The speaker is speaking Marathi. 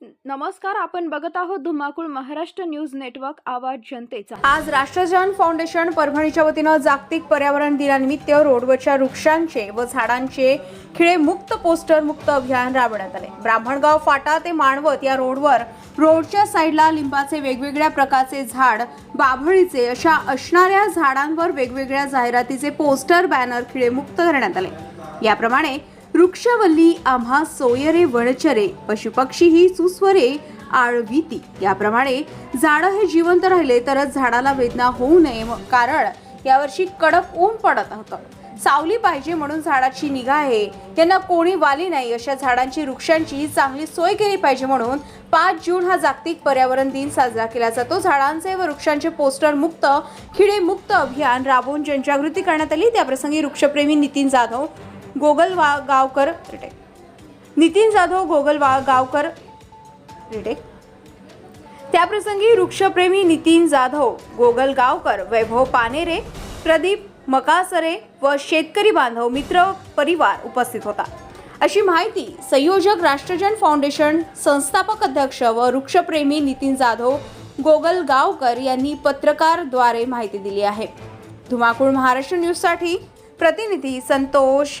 नमस्कार आपण बघत आहोत धुमाकूळ महाराष्ट्र न्यूज नेटवर्क आवाज जनतेचा. आज राष्ट्रजन फाउंडेशन परभणीच्या वतीनं जागतिक पर्यावरण दिनानिमित्त रोडवरच्या वृक्षांचे व झाडांचे खिळे मुक्त पोस्टर मुक्त अभियान राबवण्यात आले. ब्राह्मणगाव फाटा ते माणवत या रोडवर रोडच्या साईडला लिंबाचे वेगवेगळ्या प्रकारचे झाड बाभळीचे अशा असणाऱ्या झाडांवर वेगवेगळ्या जाहिरातीचे पोस्टर बॅनर खिळे मुक्त करण्यात आले. याप्रमाणे वृक्षवल्ली आम्हा सोयरे वणचरे पशुपक्षी ही सुस्वरे आळविती. याप्रमाणे झाडं हे जिवंत राहिले तरच झाडाला वेदना होऊ नये कारण यावर्षी कडक ऊन पडत होतं. सावली पाहिजे म्हणून झाडाची निगा आहे. यांना कोणी वाली नाही. अशा झाडांची वृक्षांची चांगली सोय केली पाहिजे म्हणून पाच जून हा जागतिक पर्यावरण दिन साजरा केला जातो. झाडांचे व वृक्षांचे पोस्टर मुक्त खिळे मुक्त अभियान राबवून जनजागृती करण्यात आली. त्याप्रसंगी वृक्षप्रेमी नितीन जाधव गोगल वा गावकर रिटेक नितीन जाधव गोगल वा गावकर रिटेक त्याप्रसंगी वृक्षप्रेमी नितीन जाधव गोगल गावकर वैभव पानेरे प्रदीप मकासरे व शेतकरी बांधव मित्र परिवार उपस्थित होता. अशी माहिती संयोजक राष्ट्रजन फाउंडेशन संस्थापक अध्यक्ष व वृक्षप्रेमी नितीन जाधव गोगल गावकर यांनी पत्रकारद्वारे माहिती दिली आहे. धुमाकूळ महाराष्ट्र न्यूजसाठी प्रतिनिधी संतोष